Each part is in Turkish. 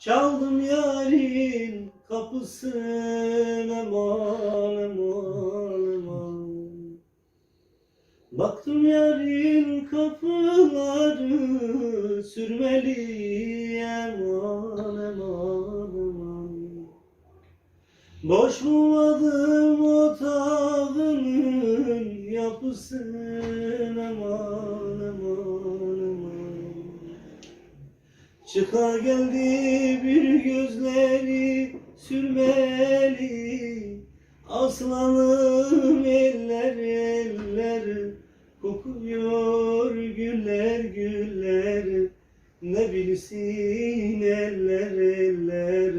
Çaldım yarın kapısına aman aman aman Baktım yarın kapıları sürmeli aman aman aman Boş bulmadım otağının yapısını Çıka geldi bir gözleri sürmeli. Aslanım eller eller kokuyor güller güller. Ne bilsin eller eller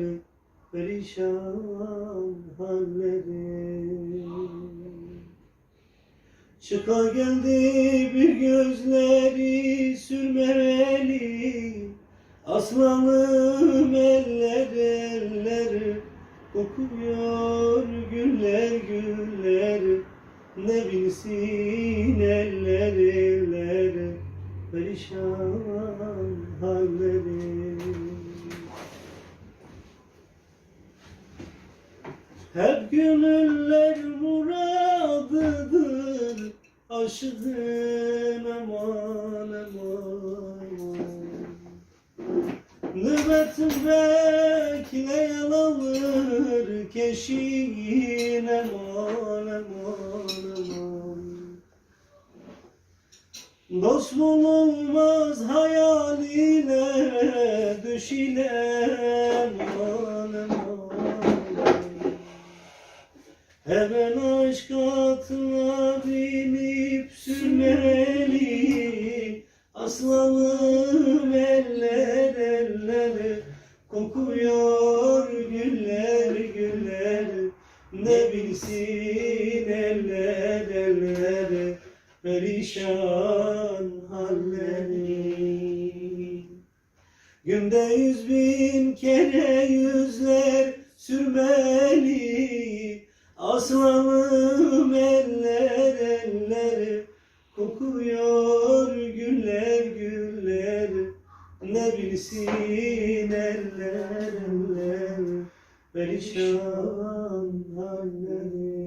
perişan halleri. Çıka geldi bir gözleri sürmeli Aslanım eller eller kokuyor güller güller. Ne bilsin eller eller perişan halleri. Hep gönüller muradıdır Aşığın aman aman Nöbetim bekleyen alır aman aman Dost bulunmaz hayal ile düş ile aman Hemen aşk atına binip Kokuyor güller güller Ne bilsin eller eller Perişan halleri. Günde yüz bin kere yüzler sürmeli Aslanım eller eller Kokuyor bilsin eller eller Perişan halleri